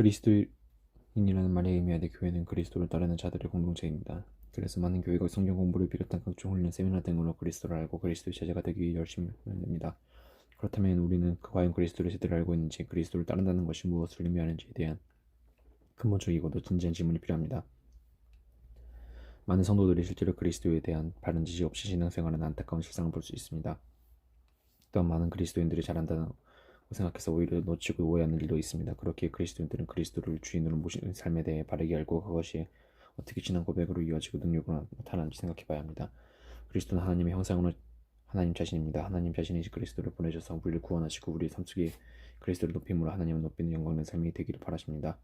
그리스도인이라는 말의 의미하되 교회는 그리스도를 따르는 자들의 공동체입니다. 그래서 많은 교회가 성경 공부를 비롯한 각종 훈련, 세미나 등으로 그리스도를 알고 그리스도의 제자가 되기 위해 열심히 훈련됩니다. 그렇다면 우리는 그 과연 그리스도를 제대로 알고 있는지, 그리스도를 따른다는 것이 무엇을 의미하는지에 대한 근본적이고도 진지한 질문이 필요합니다. 많은 성도들이 실제로 그리스도에 대한 바른 지식 없이 신앙생활하는 안타까운 실상을 볼 수 있습니다. 또한 많은 그리스도인들이 잘한다고 생각해서 오히려 놓치고 오해하는 일도 있습니다. 그렇게 그리스도인들은 그리스도를 주인으로 모시는 삶에 대해 바르게 알고 그것이 어떻게 지난 고백으로 이어지고 능력으로 나타나는지 생각해 봐야 합니다. 그리스도는 하나님의 형상으로 하나님 자신입니다. 하나님 자신이 그리스도를 보내셔서 우리를 구원하시고 우리 삶 속에 그리스도를 높임으로 하나님을 높이는 영광의 삶이 되기를 바라십니다.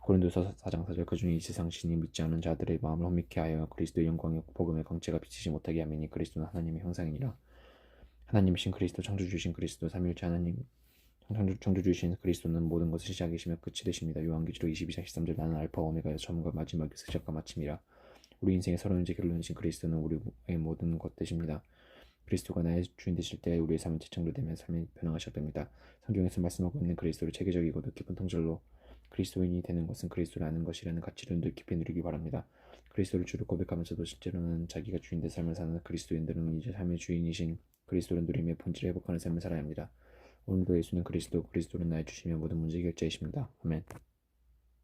고린도서 4장 4절 그 중에 이 세상 신이 믿지 않은 자들의 마음을 혼미케 하여 그리스도의 영광의 복음의 광채가 비치지 못하게 하매니 그리스도는 하나님의 형상이니라. 하나님이신 그리스도 창조주신 그리스도 삼일째 하나님 창조, 창조 주신 그리스도는 모든 것을 시작이시며 끝이 되십니다. 요한계시록 22장 13절 나는 알파 오메가의 처음과 마지막의 시작과 마침이라. 우리 인생의 서론이자 결론이신 그리스도는 우리의 모든 것 되십니다. 그리스도가 나의 주인 되실 때 우리의 삶은 재창조 되면 삶이 변화가 시작됩니다. 성경에서 말씀하고 있는 그리스도를 체계적이고도 깊은 통찰로 그리스도인이 되는 것은 그리스도를 아는 것이라는 가치를 늘 깊이 누리기 바랍니다. 그리스도를 주로 고백하면서도 실제로는 자기가 주인 된 삶을 사는 그리스도인들은 이제 삶의 주인이신 그리스도를 누리며 본질을 회복하는 삶을 살아야 합니다. 오늘도 예수는 그리스도, 그리스도는 나의 주시며 모든 문제 결제이십니다. 아멘.